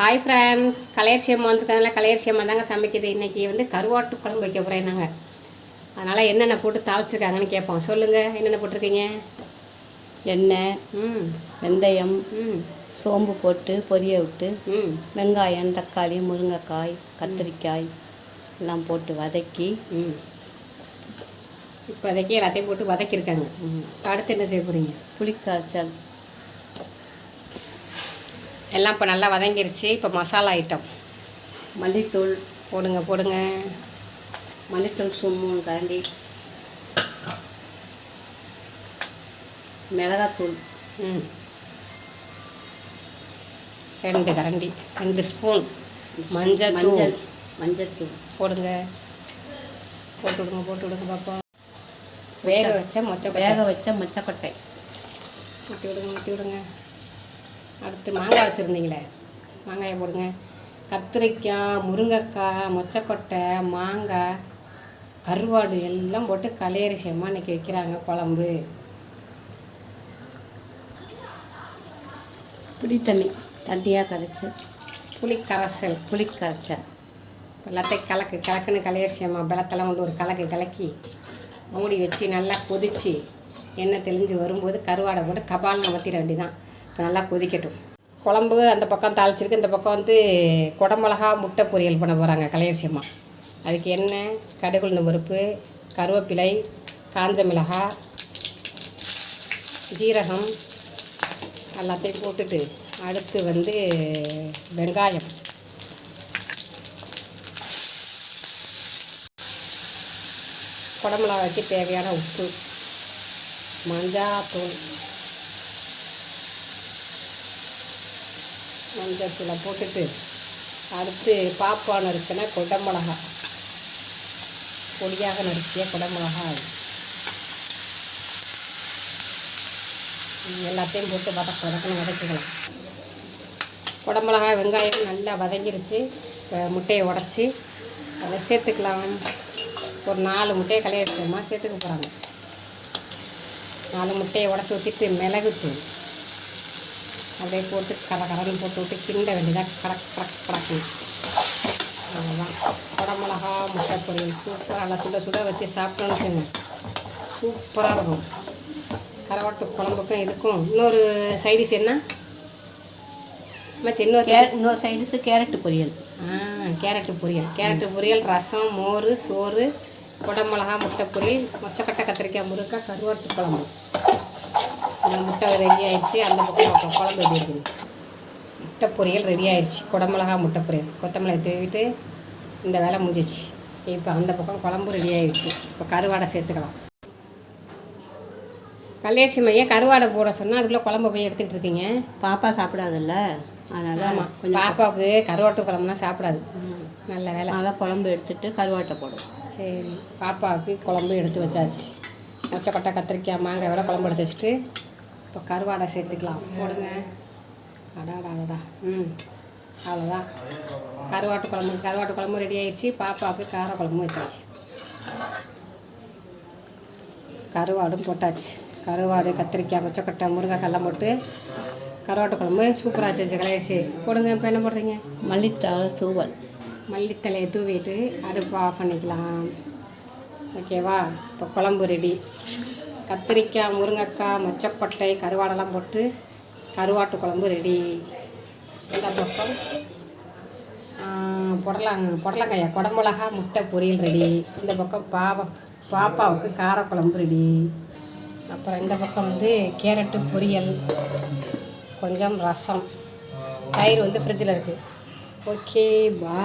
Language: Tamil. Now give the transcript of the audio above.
ஹாய் ஃப்ரெண்ட்ஸ் கலையரிசியம்மா வந்திருக்கனால கலையரிசியம்மா தாங்க சமைக்குது. இன்றைக்கி வந்து கருவாட்டு குழம்பு வைக்க போகிறேன் நாங்கள் அதனால் என்னென்ன போட்டு தாளிச்சிருக்காங்கன்னு கேட்போம். சொல்லுங்கள் என்னென்ன போட்டிருக்கீங்க? எண்ணெய் ம். வெந்தயம் ம். சோம்பு போட்டு பொரிய விட்டு ம். வெங்காயம் தக்காளி முருங்கைக்காய் கத்திரிக்காய் எல்லாம் போட்டு வதக்கி. ம். இப்போதைக்கு எல்லாத்தையும் போட்டு வதக்கியிருக்காங்க. ம். அடுத்து என்ன செய்ய போகிறீங்க புளிக்காய்ச்சல் எல்லாம் இப்போ நல்லா வதங்கிருச்சு. இப்போ மசாலா ஐட்டம் மல்லித்தூள் போடுங்க போடுங்க. மல்லித்தூள் சும்மூணு கரண்டி மிளகாத்தூள். ம். ரெண்டு கரண்டி. ரெண்டு ஸ்பூன் மஞ்சள் மஞ்சள் மஞ்சத்தூள். போடுங்க. போட்டு விடுங்க போட்டு விடுங்க பார்ப்போம் வேக வச்ச மொச்சை வேக வச்ச மொச்சக்கொட்டை. ஊற்றி விடுங்க ஊற்றி விடுங்க. அடுத்து மாங்காய் வச்சுருந்தீங்களே. மாங்காயை போடுங்க. கத்திரிக்காய் முருங்கைக்காய் மொச்சக்கொட்டை மாங்காய் கருவாடு எல்லாம் போட்டு கலையரி செம்மா இன்னைக்கு வைக்கிறாங்க குழம்பு. புளி தண்ணி தண்ணியாக கரைச்சி. புளி கரைசல். புளி கரைச்சல் எல்லாத்தையும் கலக்கு கலக்குன்னு கலையரி செம்மா. பெலத்தெல்லாம் கொண்டு ஒரு கலக்கு கலக்கி மூடி வச்சு நல்லா கொதிச்சு எண்ணெய் தெளிஞ்சு வரும்போது கருவாடை போட்டு கபால் நமத்திட வேண்டியதான் இப்போ நல்லா கொதிக்கட்டும். குழம்பு அந்த பக்கம் தாளிச்சிருக்கு. இந்த பக்கம் வந்து குடமிளகா முட்டை பொரியல் பண்ண போகிறாங்க கலையரிசியம்மா அதுக்கு எண்ணெய் கடுகுழுந்த பருப்பு கருவேப்பிலை காஞ்ச மிளகா ஜீரகம் எல்லாத்தையும் போட்டுட்டு அடுத்து வந்து வெங்காயம். குடமிளகாய்க்கு தேவையான உப்பு மஞ்சாத்தூள் மஞ்சள் போட்டுட்டு அடுத்து பாப்பான் நறுக்கின குடமிளகா. பொடியாக நறுக்கிய குடமிளகா. எல்லாத்தையும் போட்டு வதக்க வதக்கணும் வதக்கிக்கலாம். குடமிளகா வெங்காயம் நல்லா வதங்கிருச்சு. இப்போ முட்டையை உடச்சி அதை சேர்த்துக்கலாம். ஒரு நாலு முட்டையை கலைய வச்சோமா சேர்த்துக்க போகிறாங்க நாலு முட்டையை உடச்சி ஊற்றிட்டு மிளகுத்தூள். அப்படியே போட்டு கர கரன்னு போட்டு விட்டு கிண்ட வேண்டியதாக கடக் கடக் கடக்கணும் அவ்வளோதான் குடமிளகா முட்டை பொரியல். சூப்பராக நல்லா சுட சுட வச்சு சாப்பிட்டோன்னு வச்சுங்க சூப்பராக இருக்கும். கரவாட்டு குழம்புக்கும் இதுக்கும். இன்னொரு சைடிஷ் என்ன? மச்சி இன்னொரு கே இன்னொரு சைடுஸு கேரட்டு பொரியல். ஆ கேரட்டு பொரியல். கேரட்டு பொரியல் ரசம் மோர் சோறு குடமிளகா முட்டை பொரியல் மொச்சக்கட்டை கத்திரிக்காய் முருங்காய் கருவாட்டு குழம்பு. இந்த முட்டை ரெடி ஆயிடுச்சு. அந்த பக்கம் குழம்பு எப்படி இருக்குது? முட்டை பொரியல் ரெடி ஆயிடுச்சு. குடமிளகா முட்டை பொரியல் கொத்தமல்லி தூவிட்டு இந்த வேலை முடிஞ்சிச்சு இப்போ அந்த பக்கம் குழம்பு ரெடி ஆயிடுச்சு. இப்போ கருவாடை சேர்த்துக்கலாம். கல்யாட்சி மையம் கருவாடை போட சொன்னால் அதுக்குள்ளே குழம்பு போய் எடுத்துக்கிட்டு இருக்கீங்க. பாப்பா சாப்பிடாதுல்ல? அதனால் ஆமாம் கொஞ்சம் பாப்பாவுக்கு கருவாட்டு குழம்புனா சாப்பிடாது. நல்ல வேலை. நல்லா குழம்பு எடுத்துட்டு கருவாட்டை போடும் சரி. பாப்பாவுக்கு குழம்பு எடுத்து வச்சாச்சு. மொச்சக்கொட்டை கத்திரிக்காய் மாங்காய் விட குழம்பு எடுத்து வச்சுட்டு இப்போ கருவாடை சேர்த்துக்கலாம். போடுங்க. அடாடாடா ம் அவ்வளோதான். கருவாட்டு குழம்பு கருவாட்டு குழம்பு ரெடி ஆயிடுச்சு. பாப்பாவுக்கு கார குழம்பு வச்சாச்சு. கருவாடும் போட்டாச்சு. கருவாடு கத்திரிக்காய் மொச்சக்கொட்டை முருங்கைக்கெல்லாம் போட்டு கருவாட்டு குழம்பு சூப்பராக வச்சு கலையாச்சு போடுங்க இப்போ என்ன போடுறீங்க? மல்லித்தழை தூவல். மல்லித்தலையை தூவிட்டு அடுப்பு ஆஃப் பண்ணிக்கலாம். ஓகேவா? இப்போ குழம்பு ரெடி கத்திரிக்காய் முருங்கைக்காய் மொச்சக்கொட்டை கருவாடெல்லாம் போட்டு கருவாட்டு குழம்பு ரெடி. இந்த பக்கம் ஆ, புடலங்காயா குடமிளகா முட்டை பொரியல் ரெடி. இந்த பக்கம் பாவா பாப்பாவுக்கு காரக்குழம்பு ரெடி. அப்புறம் இந்த பக்கம் வந்து கேரட்டு பொரியல் கொஞ்சம் ரசம். தயிர் வந்து ஃப்ரிட்ஜில் இருக்குது ஓகே பா